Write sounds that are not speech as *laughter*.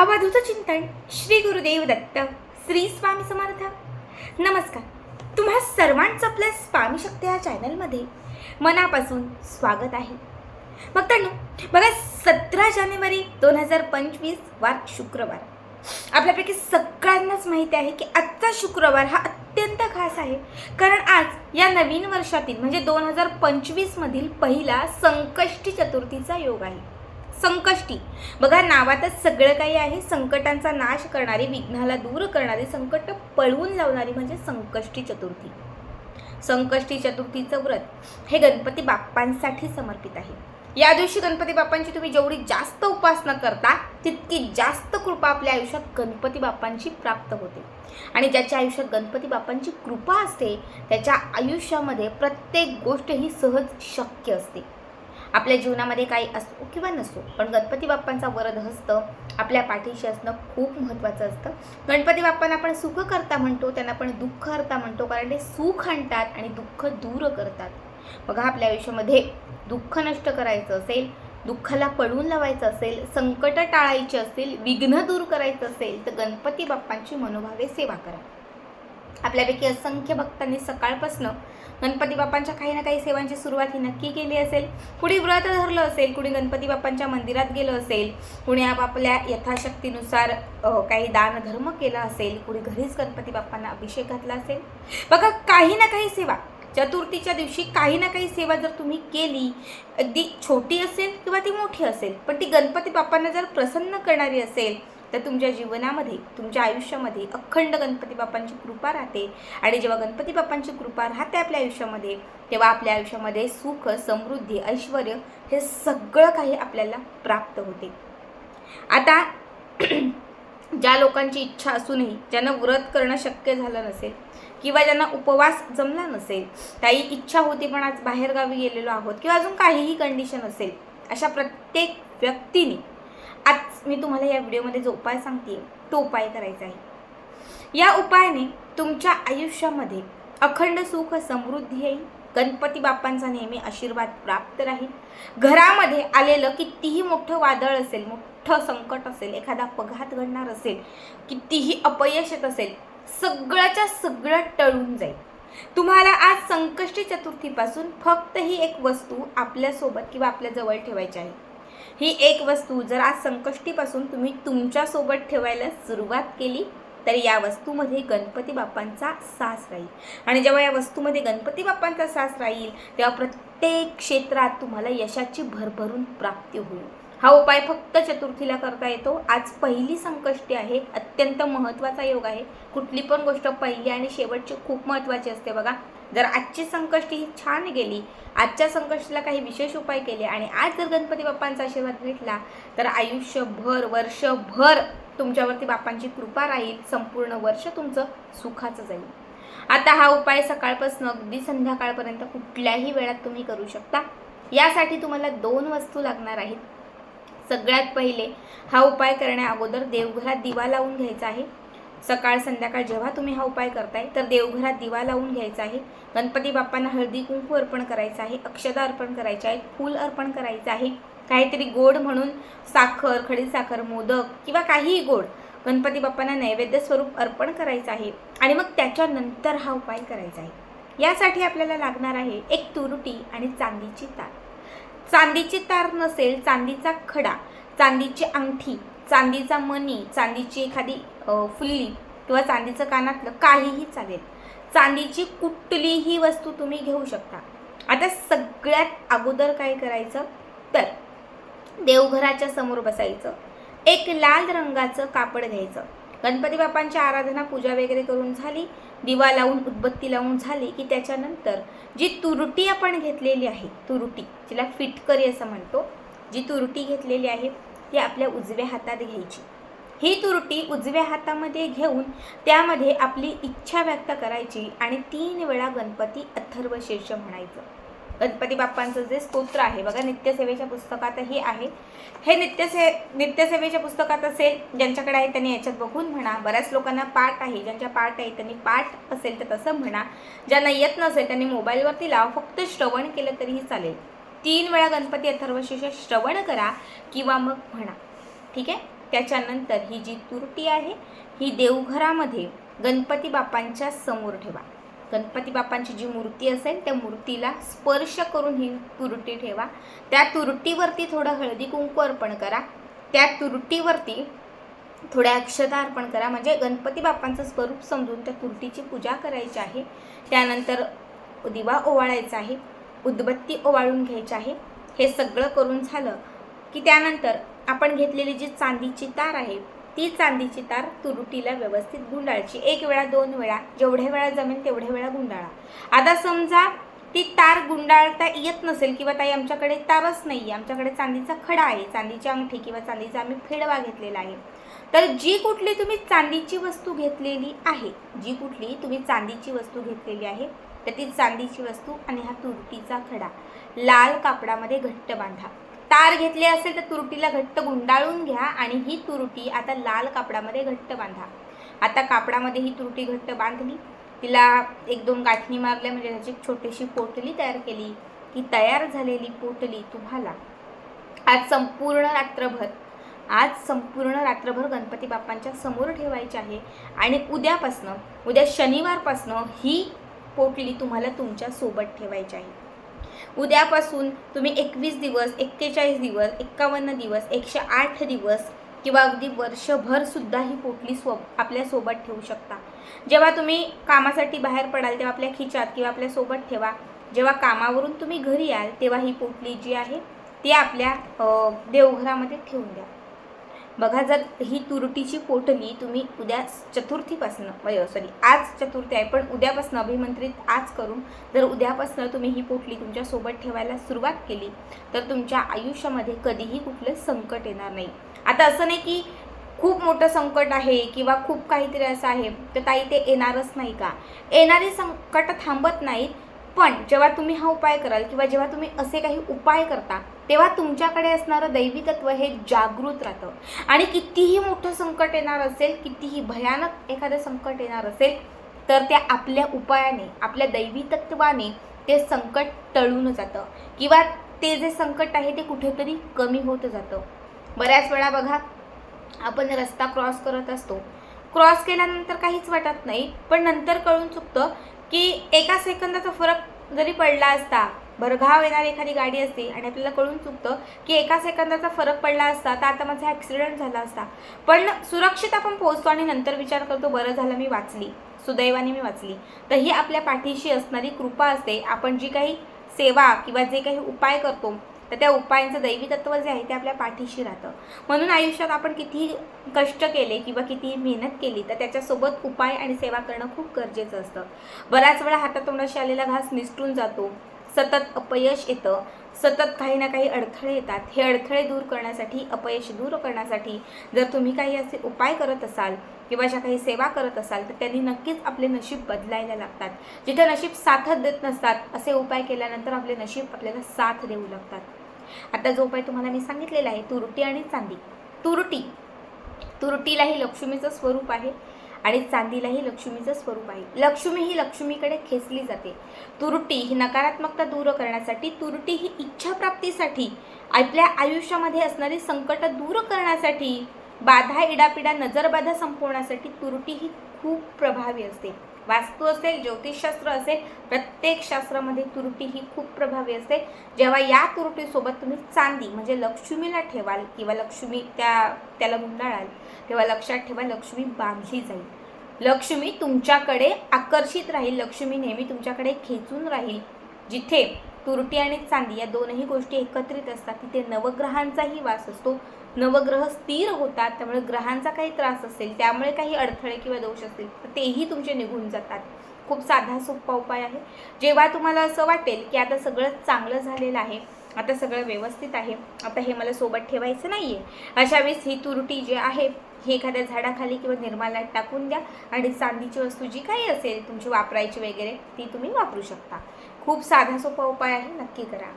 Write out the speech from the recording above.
अवधूत चिंतन श्री गुरुदेव दत्त श्री स्वामी समर्थ. नमस्कार. तुम्हा सर्वांचं आपल्या स्वामी शक्ती या चॅनलमध्ये मनापासून स्वागत आहे. मग बघा सतरा जानेवारी दोन हजार पंचवीस वार शुक्रवार. आपल्यापैकी सगळ्यांनाच माहिती आहे की आजचा शुक्रवार हा अत्यंत खास आहे. कारण आज या नवीन वर्षातील म्हणजे दोन हजार पंचवीसमधील पहिला संकष्टी चतुर्थीचा योग आहे. संकष्टी. बघा नावातच सगळं काही आहे. संकटांचा नाश करणारी विघ्नाला दूर करणारी संकट पळवून लावणारी म्हणजे संकष्टी चतुर्थी. संकष्टी चतुर्थीचं व्रत हे गणपती बाप्पांसाठी समर्पित आहे. या दिवशी गणपती बाप्पांची तुम्ही जेवढी जास्त उपासना करता तितकी जास्त कृपा आपल्या आयुष्यात गणपती बाप्पांची प्राप्त होते. आणि ज्याच्या आयुष्यात गणपती बाप्पांची कृपा असते त्याच्या आयुष्यामध्ये प्रत्येक गोष्ट ही सहज शक्य असते. आपल्या जीवनामध्ये काही असो किंवा नसो पण गणपती बाप्पांचा वरद हस्त आपल्या पाठीशी असणं खूप महत्त्वाचं असतं. गणपती बाप्पांना आपण सुख करता म्हणतो त्यांना आपण दुःख हरता म्हणतो कारण ते सुख आणतात आणि दुःख दूर करतात. बघा आपल्या आयुष्यामध्ये दुःख नष्ट करायचं असेल दुःखाला पळून लावायचं असेल संकट टाळायची असेल विघ्न दूर करायचं असेल तर गणपती बाप्पांची मनोभावे सेवा करा. आपल्यापैकी असंख्य भक्तांनी सकाळपासनं गणपती बाप्पांच्या काही ना काही सेवांची सुरुवात ही नक्की केली असेल. कुणी व्रत धरलं असेल कुणी गणपती बाप्पांच्या मंदिरात गेलं असेल कुणी आपापल्या यथाशक्तीनुसार काही दानधर्म केला असेल कुणी घरीच गणपती बाप्पांना अभिषेक घातला असेल. बघा काही ना काही सेवा चतुर्थीच्या दिवशी काही ना काही सेवा जर तुम्ही केली अगदी छोटी असेल किंवा ती मोठी असेल पण ती गणपती बाप्पांना जर प्रसन्न करणारी असेल तर तुमच्या जीवनामध्ये तुमच्या आयुष्यामध्ये अखंड गणपती बाप्पांची कृपा राहते. आणि जेव्हा गणपती बाप्पांची कृपा राहते आपल्या आयुष्यामध्ये तेव्हा आपल्या आयुष्यामध्ये सुख समृद्धी ऐश्वर हे सगळं काही आपल्याला प्राप्त होते. आता *clears throat* ज्या लोकांची इच्छा असूनही ज्यांना व्रत करणं शक्य झालं नसेल किंवा ज्यांना उपवास जमला नसेल काही इच्छा होती पण आज बाहेरगावी गेलेलो आहोत किंवा अजून काहीही कंडिशन असेल अशा प्रत्येक व्यक्तीने आज मी तुम्हाला या व्हिडिओमध्ये जो उपाय सांगते तो उपाय करायचा आहे. या उपायाने तुमच्या आयुष्यामध्ये अखंड सुख समृद्धी येईल. गणपती बाप्पांचा नेहमी आशीर्वाद प्राप्त राहील. घरामध्ये आलेलं कितीही मोठं वादळ असेल मोठं संकट असेल एखादा अपघात घडणार असेल कितीही अपयश येत असेल सगळ्याच्या सगळं टळून जाईल. तुम्हाला आज संकष्टी चतुर्थीपासून फक्त ही एक वस्तू आपल्यासोबत किंवा आपल्या जवळ ठेवायची आहे. ही एक वस्तू जर आज संकष्टीपासून तुम्ही तुमच्यासोबत ठेवायला सुरुवात केली तर या वस्तूमध्ये गणपती बाप्पांचा सास राहील. आणि जेव्हा या वस्तूमध्ये गणपती बाप्पांचा सास राहील तेव्हा प्रत्येक क्षेत्रात तुम्हाला यशाची भरभरून प्राप्ती होईल. हा उपाय फक्त चतुर्थीला करता येतो. आज पहिली संकष्टी आहे. अत्यंत महत्त्वाचा योग आहे. कुठली पण गोष्ट पहिली आणि शेवटची खूप महत्त्वाची असते बघा. जर आजची संकष्टी ही छान गेली आजच्या संकष्टीला काही विशेष उपाय केले आणि आज जर गणपती बाप्पांचा आशीर्वाद भेटला तर आयुष्यभर वर्षभर तुमच्यावरती बाप्पांची कृपा राहील. संपूर्ण वर्ष तुमचं सुखाचं जाईल. आता हा उपाय सकाळपासून अगदी संध्याकाळपर्यंत कुठल्याही वेळात तुम्ही करू शकता. यासाठी तुम्हाला दोन वस्तू लागणार आहेत. सगळ्यात पहिले हा उपाय करण्या अगोदर देवघरात दिवा लावून घ्यायचा आहे. सकाळ संध्याकाळ जेव्हा तुम्ही हा उपाय करताय तर देवघरात दिवा लावून घ्यायचा आहे. गणपती बाप्पांना हळदी कुंकू अर्पण करायचं आहे अक्षदा अर्पण करायचे आहे फूल अर्पण करायचं आहे. काहीतरी गोड म्हणून साखर खडी साखर मोदक किंवा काहीही गोड गणपती बाप्पांना नैवेद्य स्वरूप अर्पण करायचं आहे आणि मग त्याच्यानंतर हा उपाय करायचा आहे. यासाठी आपल्याला लागणार आहे एक तुरुटी आणि चांदीची तार. चांदीची तार नसेल चांदीचा खडा चांदीची अंगठी चांदीचा मणी चांदीची एखादी फुल्ली किंवा चांदीचं कानातलं काहीही चालेल. चांदीची कुठलीही वस्तू तुम्ही घेऊ शकता. आता सगळ्यात अगोदर काय करायचं? तर देवघराच्या समोर बसायचं. एक लाल रंगाचं कापड घ्यायचं. गणपती बाप्पांची आराधना पूजा वगैरे करून झाली. दिवा लावून उदबत्ती लावून झाली की त्याच्यानंतर जी तुरटी आपण घेतलेली आहे तुरटी जिला फिटकरी असं म्हणतो जी तुरटी घेतलेली आहे ती आपल्या उजव्या हातात घ्यायची. ही तुरटी उजव्या हातामध्ये घेऊन त्यामध्ये आपली इच्छा व्यक्त करायची आणि तीन वेळा गणपती अथर्व शीर्ष म्हणायचं. गणपती बाप्पांचं जे स्तोत्र आहे बघा नित्यसेवेच्या पुस्तकातही आहे. हे नित्यसे नित्यसेवेच्या पुस्तकात असेल ज्यांच्याकडे आहे त्यांनी याच्यात बघून म्हणा. बऱ्याच लोकांना पाठ आहे ज्यांच्या पाठ आहे त्यांनी पाठ असेल तर तसं म्हणा. ज्यांना येत नसेल त्यांनी मोबाईलवरती लावा फक्त श्रवण केलं तरीही चालेल. तीन वेळा गणपती अथर्वशीर्ष श्रवण करा किंवा मग म्हणा. ठीक आहे? त्याच्यानंतर ही जी तुरटी आहे ही देवघरामध्ये गणपती बाप्पांच्या समोर ठेवा. गणपती बाप्पांची जी मूर्ती असेल त्या मूर्तीला स्पर्श करून ही तुरटी ठेवा. त्या तुरटीवरती थोडं हळदी कुंकू अर्पण करा. त्या तुरटीवरती थोड्या अक्षता अर्पण करा. म्हणजे गणपती बाप्पांचं स्वरूप समजून त्या तुरटीची पूजा करायची आहे. त्यानंतर दिवा ओवाळायचा आहे. उदबत्ती ओवाळून घ्यायची आहे. हे सगळं करून झालं की त्यानंतर आपण घेतलेली जी चांदीची तार आहे ती चांदीची तार तुरुटीला व्यवस्थित गुंडाळची एक वेळा दोन वेळा जेवढ्या वेळा जमेल तेवढ्या वेळा गुंडाळा. आता समजा ती तार गुंडाळता येत नसेल किंवा ताई आमच्याकडे तारच नाही आहे आमच्याकडे चांदीचा खडा आहे. चांदीची अंगठी किंवा चांदीचा आम्ही फेडवा घेतलेला आहे. तर जी कुठली तुम्ही चांदीची वस्तू घेतलेली आहे जी कुठली तुम्ही चांदीची वस्तू घेतलेली आहे तर ती चांदीची वस्तू आणि हा तुरटीचा खडा. लाल कापडामध्ये घट्ट बांधा. तार घेतले असेल तर तुरटीला घट्ट गुंडाळून घ्या आणि ही तुरटी आता लाल कापडामध्ये घट्ट बांधा. आता कापडामध्ये ही तुरटी घट्ट बांधली. तिला एक दोन गाठणी मारल्या म्हणजे त्याची एक छोटीशी पोटली तयार केली. की तयार झालेली पोटली तुम्हाला आज संपूर्ण रात्रभर आज संपूर्ण रात्रभर गणपती बाप्पांच्या समोर ठेवायची आहे. आणि उद्यापासनं उद्या शनिवारपासनं ही पोटली तुम्हाला तुमच्यासोबत ठेवायची आहे. उद्यापासून तुम्ही एकवीस दिवस एक्केचाळीस दिवस एक्कावन्न दिवस एकशे आठ दिवस किंवा अगदी वर्षभरसुद्धा ही पोटली स्व आपल्यासोबत ठेवू शकता. जेव्हा तुम्ही कामासाठी बाहेर पडाल तेव्हा आपल्या खिचात किंवा आपल्यासोबत ठेवा. जेव्हा कामावरून तुम्ही घरी याल तेव्हा ही पोटली जी आहे ती आपल्या देवघरामध्ये ठेवून द्या. बघा जर ही तुरटीची पोटली तुम्ही उद्या चतुर्थीपासनं सॉरी आज चतुर्थी आहे पण उद्यापासनं अभिमंत्रित आज करून जर उद्यापासनं तुम्ही ही पोटली तुमच्यासोबत ठेवायला सुरुवात केली तर तुमच्या आयुष्यामध्ये कधीही कुठलं संकट येणार नाही. आता असं नाही की खूप मोठं संकट आहे किंवा खूप काहीतरी असं आहे तर ताई ते येणारच नाही का? येणारी संकट थांबत नाहीत पण जेव्हा तुम्ही हा उपाय कराल किंवा जेव्हा तुम्ही असे काही उपाय करता तेव्हा तुमच्याकडे असणारं दैवी तत्व हे जागृत राहतं. आणि कितीही मोठं संकट येणार असेल कितीही भयानक एखादं संकट येणार असेल तर त्या आपल्या उपायाने आपल्या दैवी तत्वाने ते संकट टळून जातं. किंवा ते जे संकट आहे ते कुठेतरी कमी होत जातं. बऱ्याच वेळा बघा आपण रस्ता क्रॉस करत असतो. क्रॉस केल्यानंतर काहीच वाटत नाही पण नंतर कळून चुकतं की एका सेकंदाचा फरक जरी पडला असता भरघाव येणारी एखादी गाडी असते आणि आपल्याला कळून चुकतं की एका सेकंदाचा फरक पडला असता तर आता माझा ॲक्सिडेंट झाला असता. पण सुरक्षित आपण पोहोचतो आणि नंतर विचार करतो बरं झालं मी वाचली. सुदैवाने मी वाचली. तर ही आपल्या पाठीशी असणारी कृपा असते. आपण जी काही सेवा किंवा जे काही उपाय करतो तर त्या उपायांचं दैवी तत्व जे आहे ते आपल्या पाठीशी राहतं. म्हणून आयुष्यात आपण कितीही कष्ट केले किंवा किती मेहनत केली तर त्याच्यासोबत उपाय आणि सेवा करणं खूप गरजेचं असतं. बऱ्याच वेळा हातातोंडाशी आलेला घास निसटून जातो. सतत अपयश येतं. सतत काही ना काही अडथळे येतात. हे अडथळे दूर करण्यासाठी अपयश दूर करण्यासाठी जर तुम्ही काही असे उपाय करत असाल किंवा ज्या काही सेवा करत असाल तर त्यांनी नक्कीच आपले नशीब बदलायला लागतात. जिथे नशीब साथच देत नसतात असे उपाय केल्यानंतर आपले नशीब आपल्याला साथ देऊ लागतात. आता जो उपाय तुम्हाला मी सांगितलेला आहे तुरटी आणि चांदी. तुरटी. तुरटीलाही लक्ष्मीचं स्वरूप आहे आणि चांदीलाही लक्ष्मीचं स्वरूप आहे. लक्ष्मी ही लक्ष्मीकडे खेचली जाते. तुरटी ही नकारात्मकता दूर करण्यासाठी तुरटी ही इच्छाप्राप्तीसाठी आपल्या आयुष्यामध्ये असणारी संकट दूर करण्यासाठी बाधा इडापिडा नजरबाधा संपवण्यासाठी तुरटी ही खूप प्रभावी असते. वास्तू असेल ज्योतिषशास्त्र असेल प्रत्येक शास्त्रामध्ये तुरटी ही खूप प्रभावी असते. जेव्हा या तुरटीसोबत तुम्ही चांदी म्हणजे लक्ष्मीला ठेवाल किंवा लक्ष्मी त्या त्याला गुंडाळाल तेव्हा लक्षात ठेवा लक्ष्मी बांधली जाईल. लक्ष्मी तुमच्याकडे आकर्षित राहील. लक्ष्मी नेहमी तुमच्याकडे खेचून राहील. जिथे तुरटी आणि चांदी या दोनही गोष्टी एकत्रित असतात. तिथे नवग्रहांचाही वास असतो. नवग्रह स्थिर होतात त्यामुळे ग्रहांचा काही त्रास असेल त्यामुळे काही अडथळे किंवा दोष असतील तर तेही तुमचे निघून जातात. खूप साधा सोपा उपाय आहे. जेव्हा तुम्हाला असं वाटेल की आता सगळं चांगलं झालेलं आहे आता सगळं व्यवस्थित आहे आता हे मला सोबत ठेवायचं नाही आहे अशा वेळेस ही तुरटी जी आहे हे एखाद्या झाडाखाली किंवा निर्माल्यात टाकून द्या आणि चांदीची वस्तू जी काही असेल तुमची वापरायची वगैरे ती तुम्ही वापरू शकता. खूप साधा सोपा उपाय आहे. नक्की करा.